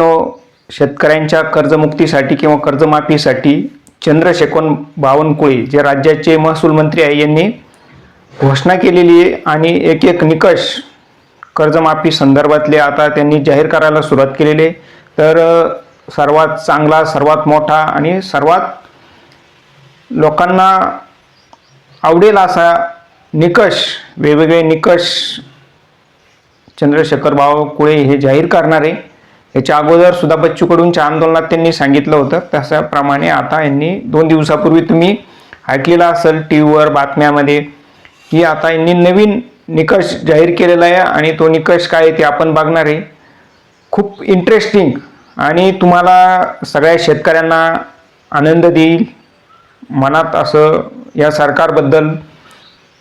मित्रांनो शेतकऱ्यांच्या कर्जमुक्तीसाठी किंवा कर्जमाफीसाठी चंद्रशेखर बावनकुळे जे राज्याचे महसूल मंत्री आहे यांनी घोषणा केलेली आहे आणि एक एक निकष कर्जमाफी संदर्भातले आता त्यांनी जाहीर करायला सुरुवात केलेली आहे. तर सर्वात चांगला सर्वात मोठा आणि सर्वात लोकांना आवडेल असा निकष वेगवेगळे निकष चंद्रशेखर बावनकुळे हे जाहीर करणार आहे. याच्या अगोदर सुद्धा बच्चू कडूंच्या आंदोलनात त्यांनी सांगितलं होतं. तशाप्रमाणे आता यांनी दोन दिवसापूर्वी तुम्ही ऐकलेला असेल टी व्हीवर बातम्यामध्ये की आता यांनी नवीन निकष जाहीर केलेला आहे आणि तो निकष काय आहे ते आपण बघणार आहे. खूप इंटरेस्टिंग आणि तुम्हाला सगळ्या शेतकऱ्यांना आनंद देईल. मनात असं या सरकारबद्दल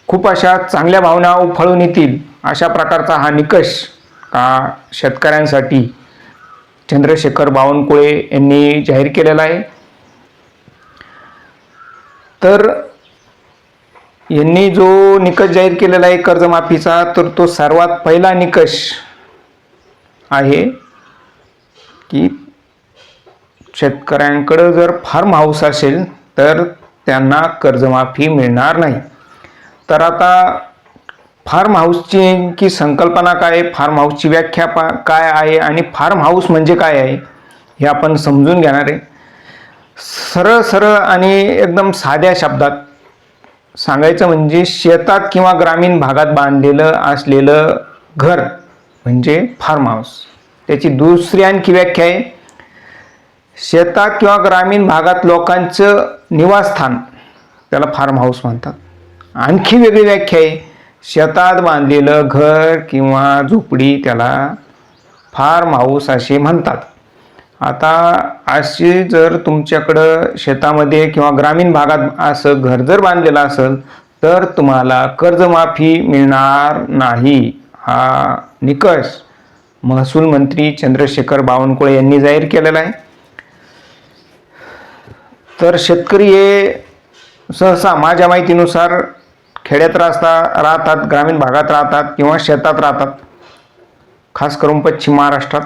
खूप अशा चांगल्या भावना उफळून येतील अशा प्रकारचा हा निकष हा शेतकऱ्यांसाठी चंद्रशेखर बावनकुळे यांनी जाहीर केलेला आहे. तर यांनी जो निकष जाहीर केलेला आहे कर्जमाफीचा तर तो सर्वात पहिला निकष आहे की शेतकऱ्यांकडं जर फार्म हाऊस असेल तर त्यांना कर्जमाफी मिळणार नाही. तर आता फार्म हाऊसची की संकल्पना काय आहे? फार्म हाऊसची व्याख्या पा काय आहे आणि फार्म हाऊस म्हणजे काय आहे? हे आपण समजून घेणार आहे. सरळ सरळ आणि एकदम साध्या शब्दात सांगायचं म्हणजे शेतात किंवा ग्रामीण भागात बांधलेलं असलेलं घर म्हणजे फार्म हाऊस. त्याची दुसरी आणखी व्याख्या आहे. शेतात किंवा ग्रामीण भागात लोकांचं निवासस्थान त्याला फार्म हाऊस म्हणतात. आणखी वेगळी व्याख्या आहे. शेतात बांधलेलं घर किंवा झोपडी त्याला फार्म हाऊस असे म्हणतात. आता असे जर तुमच्याकडं शेतामध्ये किंवा ग्रामीण भागात असं घर जर बांधलेलं असेल तर तुम्हाला कर्जमाफी मिळणार नाही हा निकष महसूल मंत्री चंद्रशेखर बावनकुळे यांनी जाहीर केलेला आहे. तर शेतकरी हे सहसा माझ्या माहितीनुसार खेड्यात राहता राहतात ग्रामीण भागात राहतात किंवा शेतात राहतात खास करून पश्चिम महाराष्ट्रात.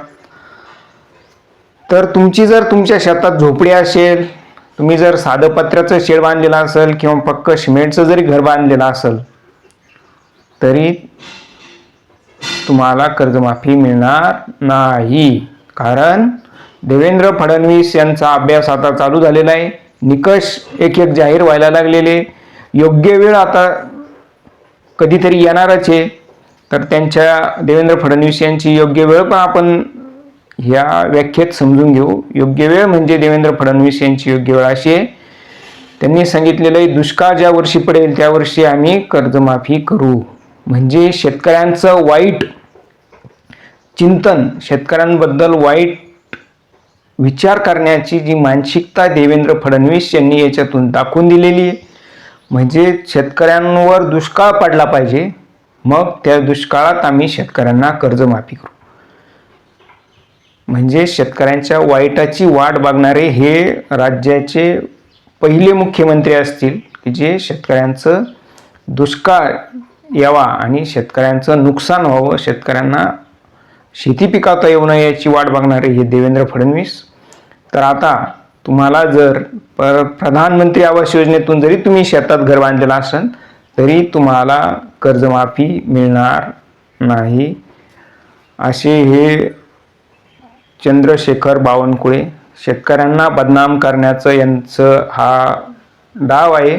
तर तुमची जर तुमच्या शेतात झोपडी असेल तुम्ही जर साधं पत्र्याचं शेड बांधलेलं असेल किंवा पक्क सिमेंटचं जरी घर बांधलेलं असेल तरी तुम्हाला कर्जमाफी मिळणार नाही. कारण देवेंद्र फडणवीस यांचा अभ्यास आता चालू झालेला आहे. निकष एक एक जाहीर व्हायला लागलेले. योग्य वेळ आता कधीतरी येणारच आहे. तर त्यांच्या देवेंद्र फडणवीस यांची योग्य वेळ पण आपण ह्या व्याख्येत समजून घेऊ. योग्य वेळ म्हणजे देवेंद्र फडणवीस यांची योग्य वेळ अशी आहे. त्यांनी सांगितलेलं आहे दुष्काळ ज्या वर्षी पडेल त्या वर्षी आम्ही कर्जमाफी करू. म्हणजे शेतकऱ्यांचं वाईट चिंतन शेतकऱ्यांबद्दल वाईट विचार करण्याची जी मानसिकता देवेंद्र फडणवीस यांनी याच्यातून दाखवून दिलेली आहे. म्हणजे शेतकऱ्यांवर दुष्काळ पडला पाहिजे मग त्या दुष्काळात आम्ही शेतकऱ्यांना कर्जमाफी करू. म्हणजे शेतकऱ्यांच्या वाईटाची वाट बघणारे हे राज्याचे पहिले मुख्यमंत्री असतील की जे शेतकऱ्यांचं दुष्काळ यावा आणि शेतकऱ्यांचं नुकसान व्हावं शेतकऱ्यांना शेती पिकावता येऊ नये याची वाट बघणारे हे देवेंद्र फडणवीस. तर आता तुम्हाला जर पर प्रधानमंत्री आवास योजनेतून जरी तुम्ही शेतात घर बांधलेलं असेल तरी तुम्हाला कर्जमाफी मिळणार नाही. असे हे चंद्रशेखर बावनकुळे शेतकऱ्यांना बदनाम करण्याचं यांचं हा डाव आहे.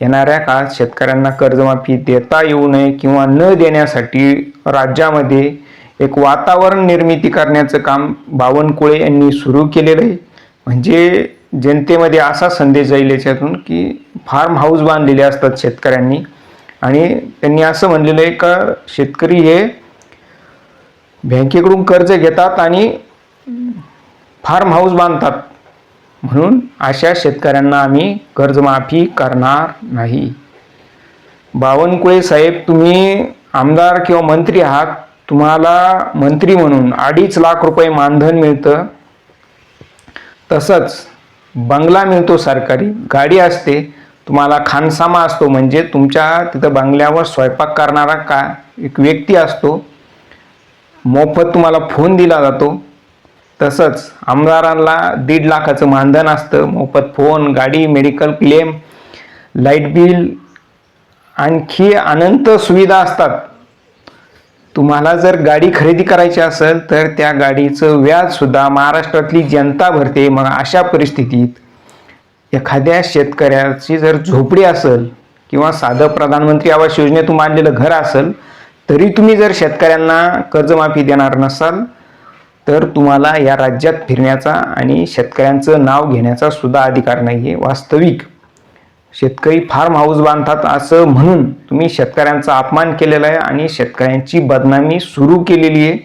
येणाऱ्या काळात शेतकऱ्यांना कर्जमाफी देता येऊ नये किंवा न देण्यासाठी राज्यामध्ये एक वातावरण निर्मिती करण्याचं काम बावनकुळे यांनी सुरू केलेलं आहे. म्हणजे जनतेमध्ये असा संदेश जाईल याच्यातून की फार्म हाऊस बांधलेले असतात शेतकऱ्यांनी. आणि त्यांनी असं म्हणलेलं आहे का शेतकरी हे बँकेकडून कर्ज घेतात आणि फार्म हाऊस बांधतात. म्हणून अशा शेतकऱ्यांना आम्ही कर्जमाफी करणार नाही. बावनकुळे साहेब तुम्ही आमदार किंवा मंत्री आहात. तुम्हाला मंत्री म्हणून अडीच लाख रुपये मानधन मिळतं. तसंच बंगला मिळतो सरकारी गाडी असते तुम्हाला खानसामा असतो म्हणजे तुमच्या तिथं बंगल्यावर स्वयंपाक करणारा का एक व्यक्ती असतो मोफत तुम्हाला फोन दिला जातो. तसंच आमदारांना दीड लाखाचं मानधन असतं मोफत फोन गाडी मेडिकल क्लेम लाइट बिल आणखी अनंत सुविधा असतात. तुम्हाला जर गाडी खरेदी करायची असेल तर त्या गाडीचं व्याजसुद्धा महाराष्ट्रातली जनता भरते. मग अशा परिस्थितीत एखाद्या शेतकऱ्याची जर झोपडी असेल किंवा साधं प्रधानमंत्री आवास योजनेतून मांडलेलं घर असेल तरी तुम्ही जर शेतकऱ्यांना कर्जमाफी देणार नसाल तर तुम्हाला या राज्यात फिरण्याचा आणि शेतकऱ्यांचं नाव घेण्याचा सुद्धा अधिकार नाही आहे वास्तविक. शेतकरी फार्म हाऊस बांधतात असं म्हणून तुम्ही शेतकऱ्यांचा अपमान केलेला आहे आणि शेतकऱ्यांची बदनामी सुरू केलेली आहे.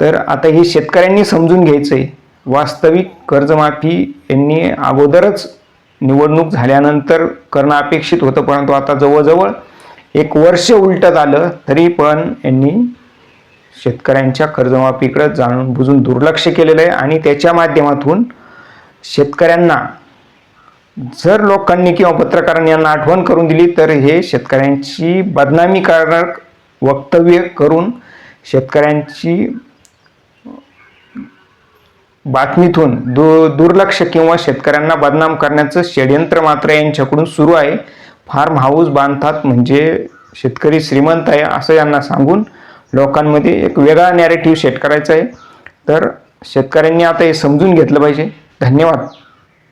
तर आता हे शेतकऱ्यांनी समजून घ्यायचं आहे वास्तविक कर्जमाफी यांनी अगोदरच निवडणूक झाल्यानंतर करणं अपेक्षित होतं परंतु आता जवळजवळ एक वर्ष उलटत आलं तरी पण यांनी शेतकऱ्यांच्या कर्जमाफीकडे जाणून बुजून दुर्लक्ष केलेलं आहे आणि त्याच्या माध्यमातून शेतकऱ्यांना जर लोकांनी किंवा पत्रकारांनी यांना आठवण करून दिली तर हे शेतकऱ्यांची बदनामी करणार वक्तव्य करून शेतकऱ्यांची बातमीतून दु दुर्लक्ष किंवा शेतकऱ्यांना बदनाम करण्याचं षडयंत्र मात्र यांच्याकडून सुरू आहे. फार्म हाऊस बांधतात म्हणजे शेतकरी श्रीमंत आहे असं यांना सांगून लोकांमध्ये एक वेगळा नॅरेटिव्ह शेतकऱ्याचा करायचा आहे. तर शेतकऱ्यांनी आता हे समजून घेतलं पाहिजे. धन्यवाद.